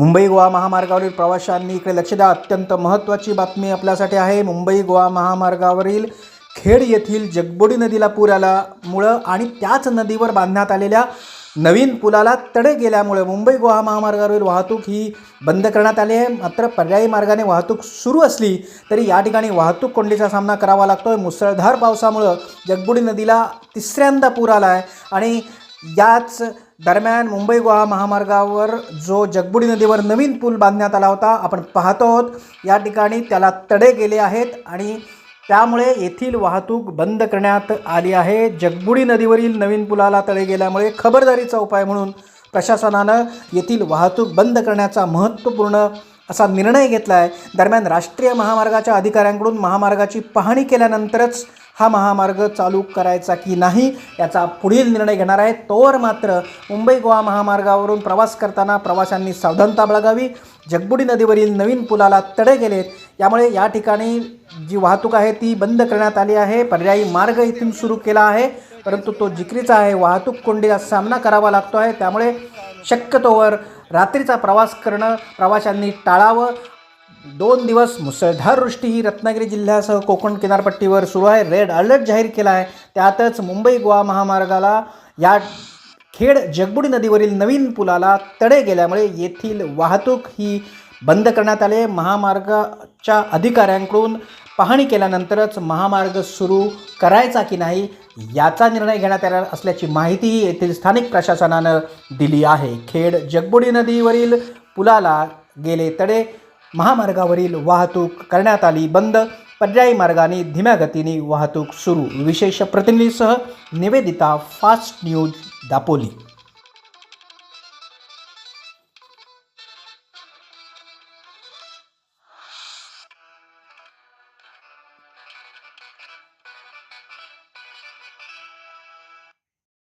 मुंबई गोवा महामार्गावरील प्रवाशांनी इकडे लक्ष द्या. अत्यंत महत्त्वाची बातमी आपल्यासाठी आहे. मुंबई गोवा महामार्गावरील खेड येथील जगबोडी नदीला पूर आल्यामुळं आणि त्याच नदीवर बांधण्यात आलेल्या नवीन पुलाला तडे गेल्यामुळे मुंबई गोवा महामार्गावरील वाहतूक ही बंद करण्यात आली आहे. मात्र पर्यायी मार्गाने वाहतूक सुरू असली तरी या ठिकाणी वाहतूक कोंडीचा सामना करावा लागतोय. मुसळधार पावसामुळं जगबुडी नदीला तिसऱ्यांदा पूर आला आहे आणि याच दरम्यान मुंबई गोवा महामार्गावर जो जगबुडी नदीवर नवीन पूल बांधण्यात आला होता आपण पाहतो आहोत. या ठिकाणी त्याला तडे गेले आहेत आणि त्यामुळे येथील वाहतूक बंद करण्यात आली आहे. जगबुडी नदीवरील नवीन पुलाला तडे गेल्यामुळे खबरदारीचा उपाय म्हणून प्रशासनानं येथील वाहतूक बंद करण्याचा महत्त्वपूर्ण असा निर्णय घेतला आहे दरम्यान राष्ट्रीय महामार्गाच्या अधिकाऱ्यांकडून महामार्गाची पाहणी केल्यानंतरच हा महामार्ग चालू करायचा की नाही याचा पुढील निर्णय घेणार आहे. तोवर मात्र मुंबई गोवा महामार्गावरून प्रवास करताना प्रवाशांनी सावधानता बाळगावी. जगबुडी नदीवरील नवीन पुलाला तडे गेलेत. यामुळे या ठिकाणी जी वाहतूक आहे ती बंद करण्यात आली आहे. पर्यायी मार्ग इथून सुरू केला आहे. परंतु तो जिकरीचा आहे. वाहतूक कोंडीचा सामना करावा लागतो आहे. त्यामुळे शक्यतोवर रात्रीचा प्रवास करणं प्रवाशांनी टाळावं. दोन दिवस मुसळधार वृष्टी ही रत्नागिरी जिल्ह्यासह कोकण किनारपट्टीवर सुरू आहे. रेड अलर्ट जाहीर केला आहे. त्यातच मुंबई गोवा महामार्गाला या खेड जगबुडी नदीवरील नवीन पुलाला तडे गेल्यामुळे येथील वाहतूक ही बंद करण्यात आले महामार्गाच्या अधिकाऱ्यांकडून पाहणी केल्यानंतरच महामार्ग सुरू करायचा की नाही याचा निर्णय घेण्यात येणार असल्याची माहितीही येथील स्थानिक प्रशासनानं दिली आहे. खेड जगबुडी नदीवरील पुलाला गेले तडे महामार्गावरील वाहतूक करण्यात आली बंद. पर्यायी मार्गाने धीम्या गतीने वाहतूक सुरू. विशेष प्रतिनिधीसह निवेदिता फास्ट न्यूज दापोली.